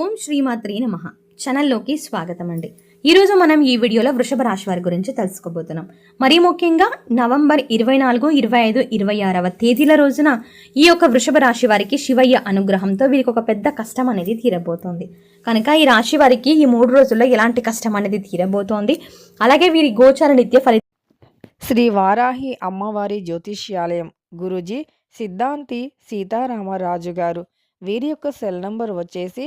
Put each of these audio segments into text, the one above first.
ఓం శ్రీమాత్రి నమ. ఛానల్లోకి స్వాగతం అండి ఈరోజు మనం ఈ వీడియోలో వృషభ రాశి వారి గురించి తెలుసుకోబోతున్నాం. మరీ ముఖ్యంగా నవంబర్ ఇరవై నాలుగు ఇరవై ఐదు ఇరవై ఆరవ తేదీల రోజున ఈ యొక్క వృషభ రాశి వారికి శివయ్య అనుగ్రహంతో వీరికి ఒక పెద్ద కష్టం అనేది తీరబోతోంది. కనుక ఈ రాశి వారికి ఈ మూడు రోజుల్లో ఎలాంటి కష్టం అనేది తీరబోతోంది? అలాగే వీరి గోచార నిత్య ఫలిత శ్రీ వారాహి అమ్మవారి జ్యోతిష్యాలయం గురూజీ సిద్ధాంతి సీతారామరాజు గారు వీరి యొక్క సెల్ నంబర్ వచ్చేసి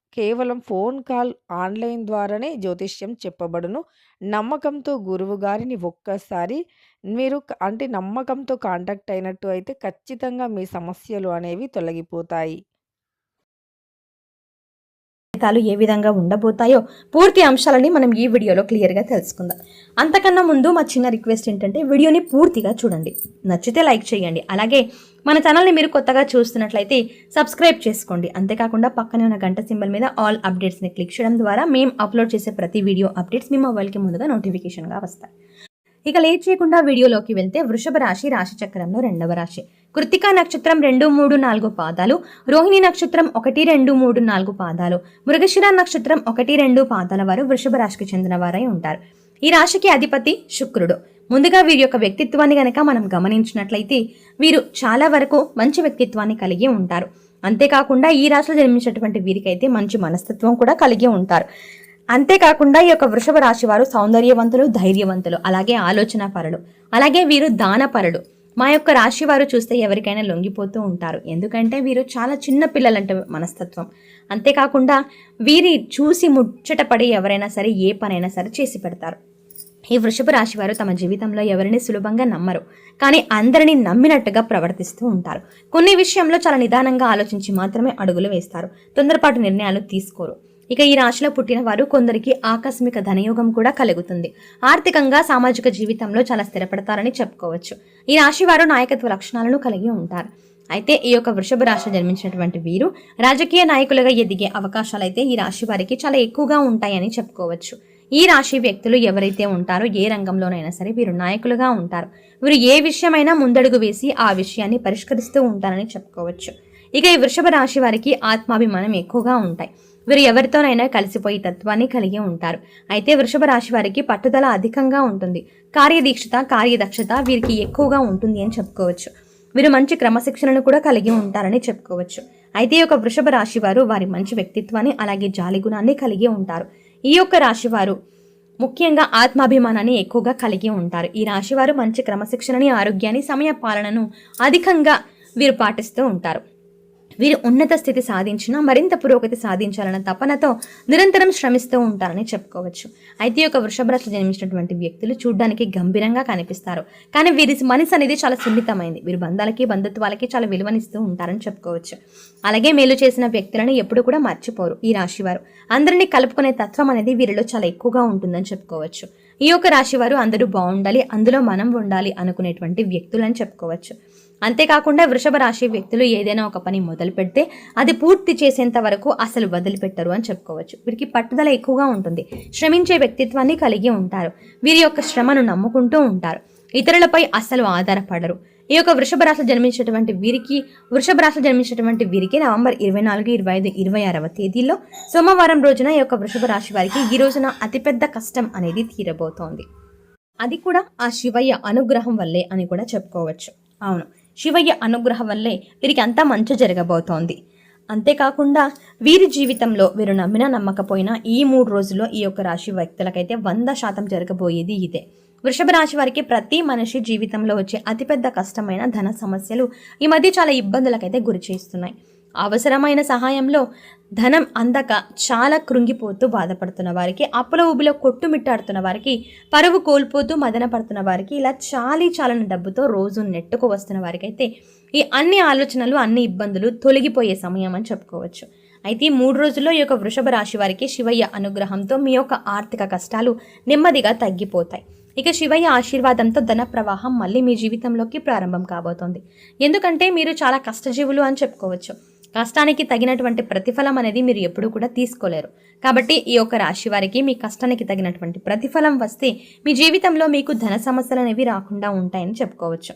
కేవలం ఫోన్ కాల్ ఆన్లైన్ ద్వారానే జ్యోతిష్యం చెప్పబడును. నమ్మకంతో గురువు గారిని ఒక్కసారి మీరు అంటే నమ్మకంతో కాంటాక్ట్ అయినట్టు అయితే ఖచ్చితంగా మీ సమస్యలు అనేవి తొలగిపోతాయి. ఫలితాలు ఏ విధంగా ఉండబోతాయో పూర్తి అంశాలని మనం ఈ వీడియోలో క్లియర్గా తెలుసుకుందాం. అంతకన్నా ముందు మా చిన్న రిక్వెస్ట్ ఏంటంటే వీడియోని పూర్తిగా చూడండి. నచ్చితే లైక్ చేయండి. అలాగే మన ఛానల్ని మీరు కొత్తగా చూస్తున్నట్లయితే సబ్స్క్రైబ్ చేసుకోండి. అంతేకాకుండా పక్కనే ఉన్న గంట సింబల్ మీద ఆల్ అప్డేట్స్ని క్లిక్ చేయడం ద్వారా మేము అప్లోడ్ చేసే ప్రతి వీడియో అప్డేట్స్ మీ మొబైల్కి ముందుగా నోటిఫికేషన్గా వస్తాయి. ఇక లేట్ చేయకుండా వీడియోలోకి వెళ్తే వృషభ రాశి రాశి చక్రంలో రెండవ రాశి. కృతికా నక్షత్రం రెండు మూడు నాలుగు పాదాలు. రోహిణి నక్షత్రం ఒకటి రెండు మూడు నాలుగు పాదాలు. మృగశిర నక్షత్రం ఒకటి రెండు పాదాల వారు వృషభ రాశికి చెందిన వారై ఉంటారు. ఈ రాశికి అధిపతి శుక్రుడు. ముందుగా వీరి యొక్క వ్యక్తిత్వాన్ని గనక మనం గమనించినట్లయితే వీరు చాలా వరకు మంచి వ్యక్తిత్వాన్ని కలిగి ఉంటారు. అంతేకాకుండా ఈ రాశిలో జన్మించినటువంటి వీరికైతే మంచి మనస్తత్వం కూడా కలిగి ఉంటారు. అంతేకాకుండా ఈ యొక్క వృషభ రాశి వారు సౌందర్యవంతులు ధైర్యవంతులు అలాగే ఆలోచన పరులు అలాగే వీరు దానపరులు. మా యొక్క రాశి వారు చూస్తే ఎవరికైనా లొంగిపోతూ ఉంటారు. ఎందుకంటే వీరు చాలా చిన్న పిల్లలంటే మనస్తత్వం. అంతేకాకుండా వీరి చూసి ముచ్చటపడి ఎవరైనా సరే ఏ పనైనా సరే చేసి పెడతారు. ఈ వృషభ రాశి వారు తమ జీవితంలో ఎవరిని సులభంగా నమ్మరు. కానీ అందరినీ నమ్మినట్టుగా ప్రవర్తిస్తూ ఉంటారు. కొన్ని విషయంలో చాలా నిదానంగా ఆలోచించి మాత్రమే అడుగులు వేస్తారు. తొందరపాటు నిర్ణయాలు తీసుకోరు. ఇక ఈ రాశిలో పుట్టిన వారు కొందరికి ఆకస్మిక ధనయోగం కూడా కలుగుతుంది. ఆర్థికంగా సామాజిక జీవితంలో చాలా స్థిరపడతారని చెప్పుకోవచ్చు. ఈ రాశి వారు నాయకత్వ లక్షణాలను కలిగి ఉంటారు. అయితే ఈ యొక్క వృషభ రాశి జన్మించినటువంటి వీరు రాజకీయ నాయకులుగా ఎదిగే అవకాశాలు అయితే ఈ రాశి వారికి చాలా ఎక్కువగా ఉంటాయని చెప్పుకోవచ్చు. ఈ రాశి వ్యక్తులు ఎవరైతే ఉంటారో ఏ రంగంలోనైనా సరే వీరు నాయకులుగా ఉంటారు. వీరు ఏ విషయమైనా ముందడుగు వేసి ఆ విషయాన్ని పరిష్కరిస్తూ ఉంటారని చెప్పుకోవచ్చు. ఇక ఈ వృషభ రాశి వారికి ఆత్మాభిమానం ఎక్కువగా ఉంటాయి. వీరు ఎవరితోనైనా కలిసిపోయి తత్వాన్ని కలిగి ఉంటారు. అయితే వృషభ రాశి వారికి పట్టుదల అధికంగా ఉంటుంది. కార్యదీక్షత కార్యదక్షత వీరికి ఎక్కువగా ఉంటుంది అని చెప్పుకోవచ్చు. వీరు మంచి క్రమశిక్షణను కూడా కలిగి ఉంటారని చెప్పుకోవచ్చు. అయితే ఈ యొక్క వృషభ రాశి వారు వారి మంచి వ్యక్తిత్వాన్ని అలాగే జాలి గుణాన్ని కలిగి ఉంటారు. ఈ యొక్క రాశి వారు ముఖ్యంగా ఆత్మాభిమానాన్ని ఎక్కువగా కలిగి ఉంటారు. ఈ రాశి వారు మంచి క్రమశిక్షణని ఆరోగ్యాన్ని సమయ పాలనను అధికంగా వీరు పాటిస్తూ ఉంటారు. వీరు ఉన్నత స్థితి సాధించిన మరింత పురోగతి సాధించాలన్న తపనతో నిరంతరం శ్రమిస్తూ ఉంటారని చెప్పుకోవచ్చు. అయితే ఒక వృషభరాశి జన్మించినటువంటి వ్యక్తులు చూడడానికి గంభీరంగా కనిపిస్తారు. కానీ వీరి మనసు అనేది చాలా సున్నితమైంది. వీరు బంధాలకి బంధుత్వాలకి చాలా విలువనిస్తూ ఉంటారని చెప్పుకోవచ్చు. అలాగే మేలు చేసిన వ్యక్తులను ఎప్పుడు కూడా మర్చిపోరు ఈ రాశివారు. అందరినీ కలుపుకునే తత్వం అనేది వీరిలో చాలా ఎక్కువగా ఉంటుందని చెప్పుకోవచ్చు. ఈ యొక్క రాశివారు అందరూ బాగుండాలి అందులో మనం ఉండాలి అనుకునేటువంటి వ్యక్తులని చెప్పుకోవచ్చు. అంతేకాకుండా వృషభ రాశి వ్యక్తులు ఏదైనా ఒక పని మొదలు పెడితే అది పూర్తి చేసేంత వరకు అసలు వదిలిపెట్టరు అని చెప్పుకోవచ్చు. వీరికి పట్టుదల ఎక్కువగా ఉంటుంది. శ్రమించే వ్యక్తిత్వాన్ని కలిగి ఉంటారు. వీరి యొక్క శ్రమను నమ్ముకుంటూ ఉంటారు. ఇతరులపై అస్సలు ఆధారపడరు. ఈ యొక్క వృషభ రాశిలో జన్మించినటువంటి వీరికి వృషభ రాశిలో జన్మించినటువంటి వీరికి నవంబర్ ఇరవై నాలుగు ఇరవై ఐదు ఇరవై ఆరవ తేదీలో సోమవారం రోజున ఈ యొక్క వృషభ రాశి వారికి ఈ రోజున అతిపెద్ద కష్టం అనేది తీరబోతోంది. అది కూడా ఆ శివయ్య అనుగ్రహం వల్లే అని కూడా చెప్పుకోవచ్చు. అవును. శివయ్య అనుగ్రహం వల్లే వీరికి అంతా మంచి జరగబోతోంది. అంతేకాకుండా వీరి జీవితంలో వీరు నమ్మినా నమ్మకపోయినా ఈ మూడు రోజుల్లో ఈ యొక్క రాశి వ్యక్తులకైతే వంద శాతం జరగబోయేది ఇదే. వృషభ రాశి వారికి ప్రతి మనిషి జీవితంలో వచ్చే అతిపెద్ద కష్టమైన ధన సమస్యలు ఈ మధ్య చాలా ఇబ్బందులకైతే గురి చేస్తున్నాయి. అవసరమైన సహాయంలో ధనం అందక చాలా కృంగిపోతూ బాధపడుతున్న వారికి అప్పుల ఊబిలో కొట్టుమిట్టాడుతున్న వారికి పరువు కోల్పోతూ మదన పడుతున్న వారికి ఇలా చాలీ చాలని డబ్బుతో రోజు నెట్టుకు వస్తున్న వారికైతే ఈ అన్ని ఆలోచనలు అన్ని ఇబ్బందులు తొలగిపోయే సమయం అని చెప్పుకోవచ్చు. అయితే మూడు రోజుల్లో ఈ యొక్క వృషభ రాశి వారికి శివయ్య అనుగ్రహంతో మీ యొక్క ఆర్థిక కష్టాలు నెమ్మదిగా తగ్గిపోతాయి. ఇక శివయ్య ఆశీర్వాదంతో ధన ప్రవాహం మళ్ళీ మీ జీవితంలోకి ప్రారంభం కాబోతోంది. ఎందుకంటే మీరు చాలా కష్టజీవులు అని చెప్పుకోవచ్చు. కష్టానికి తగినటువంటి ప్రతిఫలం అనేది మీరు ఎప్పుడూ కూడా తీసుకోలేరు. కాబట్టి ఈ యొక్క రాశి వారికి మీ కష్టానికి తగినటువంటి ప్రతిఫలం వస్తే మీ జీవితంలో మీకు ధన సమస్యలు అనేవి రాకుండా ఉంటాయని చెప్పుకోవచ్చు.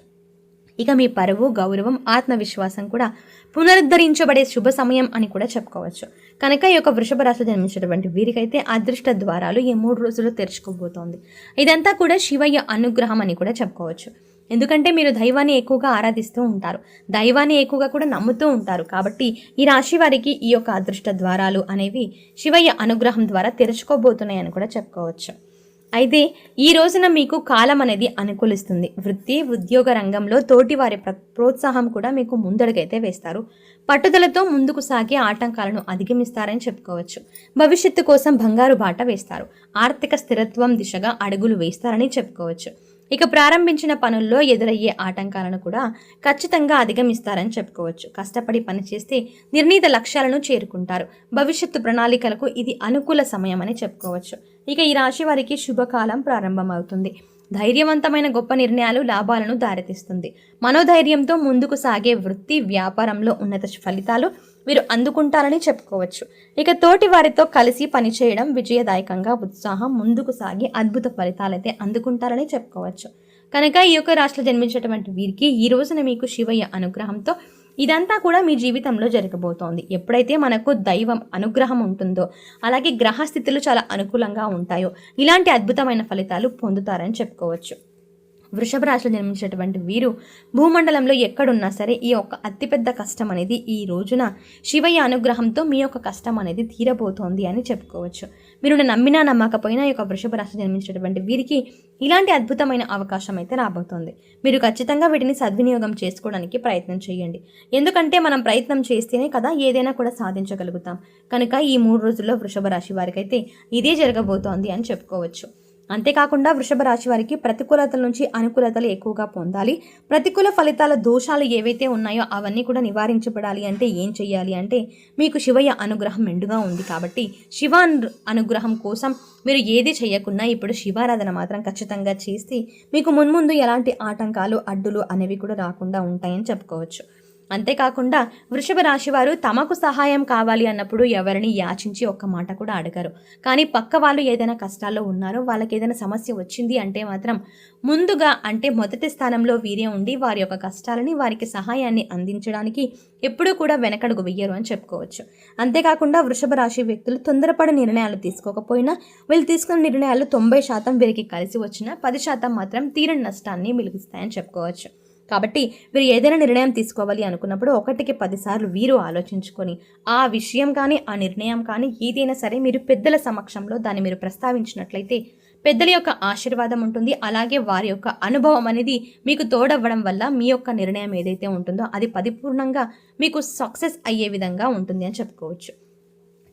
ఇక మీ పరువు గౌరవం ఆత్మవిశ్వాసం కూడా పునరుద్ధరించబడే శుభ సమయం అని కూడా చెప్పుకోవచ్చు. కనుక ఈ యొక్క వృషభ రాశి జన్మించినటువంటి వీరికైతే అదృష్ట ద్వారాలు ఈ మూడు రోజులు తెరుచుకోబోతోంది. ఇదంతా కూడా శివయ్య అనుగ్రహం అని కూడా చెప్పుకోవచ్చు. ఎందుకంటే మీరు దైవాన్ని ఎక్కువగా ఆరాధిస్తూ ఉంటారు. దైవాన్ని ఎక్కువగా కూడా నమ్ముతూ ఉంటారు. కాబట్టి ఈ రాశి వారికి ఈ యొక్క అదృష్ట ద్వారాలు అనేవి శివయ్య అనుగ్రహం ద్వారా తెరుచుకోబోతున్నాయని కూడా చెప్పుకోవచ్చు. అయితే ఈ రోజున మీకు కాలం అనేది అనుకూలిస్తుంది. వృత్తి ఉద్యోగ రంగంలో తోటి వారి ప్ర- ప్రోత్సాహం కూడా మీకు ముందడుగైతే వేస్తారు. పట్టుదలతో ముందుకు సాగే ఆటంకాలను అధిగమిస్తారని చెప్పుకోవచ్చు. భవిష్యత్తు కోసం బంగారు బాట వేస్తారు. ఆర్థిక స్థిరత్వం దిశగా అడుగులు వేస్తారని చెప్పుకోవచ్చు. ఇక ప్రారంభించిన పనుల్లో ఎదురయ్యే ఆటంకాలను కూడా ఖచ్చితంగా అధిగమిస్తారని చెప్పుకోవచ్చు. కష్టపడి పనిచేస్తే నిర్ణీత లక్ష్యాలను చేరుకుంటారు. భవిష్యత్తు ప్రణాళికలకు ఇది అనుకూల సమయం అని చెప్పుకోవచ్చు. ఇక ఈ రాశి వారికి శుభకాలం ప్రారంభమవుతుంది. ధైర్యవంతమైన గొప్ప నిర్ణయాలు లాభాలను దారితీస్తుంది. మనోధైర్యంతో ముందుకు సాగే వృత్తి వ్యాపారంలో ఉన్నత ఫలితాలు వీరు అందుకుంటారని చెప్పుకోవచ్చు. ఇక తోటి వారితో కలిసి పనిచేయడం విజయదాయకంగా ఉత్సాహం ముందుకు సాగి అద్భుత ఫలితాలైతే అందుకుంటారని చెప్పుకోవచ్చు. కనుక ఈ యొక్క రాశిలో జన్మించినటువంటి వీరికి ఈ రోజున మీకు శివయ్య అనుగ్రహంతో ఇదంతా కూడా మీ జీవితంలో జరగబోతోంది. ఎప్పుడైతే మనకు దైవం అనుగ్రహం ఉంటుందో అలాగే గ్రహస్థితులు చాలా అనుకూలంగా ఉంటాయో ఇలాంటి అద్భుతమైన ఫలితాలు పొందుతారని చెప్పుకోవచ్చు. వృషభ రాశిలో జన్మించినటువంటి వీరు భూమండలంలో ఎక్కడున్నా సరే ఈ యొక్క అతిపెద్ద కష్టం అనేది ఈ రోజున శివయ్య అనుగ్రహంతో మీ యొక్క కష్టం అనేది తీరబోతోంది అని చెప్పుకోవచ్చు. మీరు నమ్మినా నమ్మకపోయినా ఈ యొక్క వృషభ రాశి జన్మించినటువంటి వీరికి ఇలాంటి అద్భుతమైన అవకాశం అయితే రాబోతోంది. మీరు ఖచ్చితంగా వీటిని సద్వినియోగం చేసుకోవడానికి ప్రయత్నం చేయండి. ఎందుకంటే మనం ప్రయత్నం చేస్తేనే కదా ఏదైనా కూడా సాధించగలుగుతాం. కనుక ఈ మూడు రోజుల్లో వృషభ రాశి వారికైతే ఇదే జరగబోతోంది అని చెప్పుకోవచ్చు. అంతేకాకుండా వృషభ రాశి వారికి ప్రతికూలతల నుంచి అనుకూలతలు ఎక్కువగా పొందాలి. ప్రతికూల ఫలితాల దోషాలు ఏవైతే ఉన్నాయో అవన్నీ కూడా నివారించబడాలి అంటే ఏం చెయ్యాలి అంటే మీకు శివయ్య అనుగ్రహం మెండుగా ఉంది కాబట్టి శివ అను- అనుగ్రహం కోసం మీరు ఏది చేయకున్నా ఇప్పుడు శివారాధన మాత్రం ఖచ్చితంగా చేసి మీకు మున్ముందు ఎలాంటి ఆటంకాలు అడ్డులు అనేవి కూడా రాకుండా ఉంటాయని చెప్పుకోవచ్చు. అంతేకాకుండా వృషభ రాశి వారు తమకు సహాయం కావాలి అన్నప్పుడు ఎవరిని యాచించి ఒక్క మాట కూడా అడగరు. కానీ పక్క వాళ్ళు ఏదైనా కష్టాల్లో ఉన్నారో వాళ్ళకి ఏదైనా సమస్య వచ్చింది అంటే మాత్రం ముందుగా అంటే మొదటి స్థానంలో వీరే ఉండి వారి యొక్క కష్టాలని వారికి సహాయాన్ని అందించడానికి ఎప్పుడూ కూడా వెనకడుగు వెయ్యరు అని చెప్పుకోవచ్చు. అంతేకాకుండా వృషభ రాశి వ్యక్తులు తొందరపడి నిర్ణయాలు తీసుకోకపోయినా వీళ్ళు తీసుకున్న నిర్ణయాలు తొంభై శాతం వీరికి కలిసి వచ్చినా పది శాతం మాత్రం తీరని నష్టాన్ని మిలిగిస్తాయని చెప్పుకోవచ్చు. కాబట్టి వీరు ఏదైనా నిర్ణయం తీసుకోవాలి అనుకున్నప్పుడు ఒకటికి పదిసార్లు వీరు ఆలోచించుకొని ఆ విషయం కానీ ఆ నిర్ణయం కానీ ఏదైనా సరే మీరు పెద్దల సమక్షంలో దాన్ని మీరు ప్రస్తావించినట్లయితే పెద్దల యొక్క ఆశీర్వాదం ఉంటుంది. అలాగే వారి యొక్క అనుభవం అనేది మీకు తోడవ్వడం వల్ల మీ యొక్క నిర్ణయం ఏదైతే ఉంటుందో అది పరిపూర్ణంగా మీకు సక్సెస్ అయ్యే విధంగా ఉంటుంది అని చెప్పుకోవచ్చు.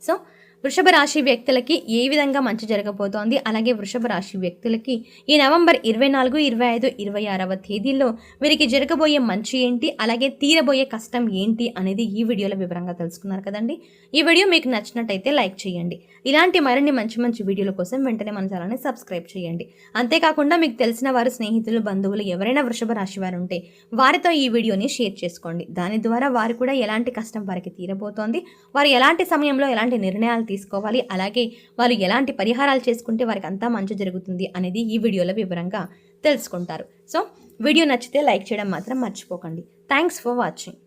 సో వృషభ రాశి వ్యక్తులకి ఏ విధంగా మంచి జరగబోతోంది? అలాగే వృషభ రాశి వ్యక్తులకి ఈ నవంబర్ ఇరవై నాలుగు ఇరవై ఐదు ఇరవై ఆరవ తేదీల్లో వీరికి జరగబోయే మంచి ఏంటి? అలాగే తీరబోయే కష్టం ఏంటి? అనేది ఈ వీడియోలో వివరంగా తెలుసుకున్నారు కదండి. ఈ వీడియో మీకు నచ్చినట్టయితే లైక్ చేయండి. ఇలాంటి మరిన్ని మంచి మంచి వీడియోల కోసం వెంటనే మన ఛానల్ని సబ్స్క్రైబ్ చేయండి. అంతేకాకుండా మీకు తెలిసిన వారు స్నేహితులు బంధువులు ఎవరైనా వృషభ రాశి వారు ఉంటే వారితో ఈ వీడియోని షేర్ చేసుకోండి. దాని ద్వారా వారు కూడా ఎలాంటి కష్టం వారికి తీరబోతోంది? వారు ఎలాంటి సమయంలో ఎలాంటి నిర్ణయాలు తీసుకోవాలి. అలాగే వారు ఎలాంటి పరిహారాలు చేసుకుంటే వారికి అంతా మంచి జరుగుతుంది అనేది ఈ వీడియోలో వివరంగా తెలుసుకుంటారు. సో వీడియో నచ్చితే లైక్ చేయడం మాత్రం మర్చిపోకండి. Thanks for watching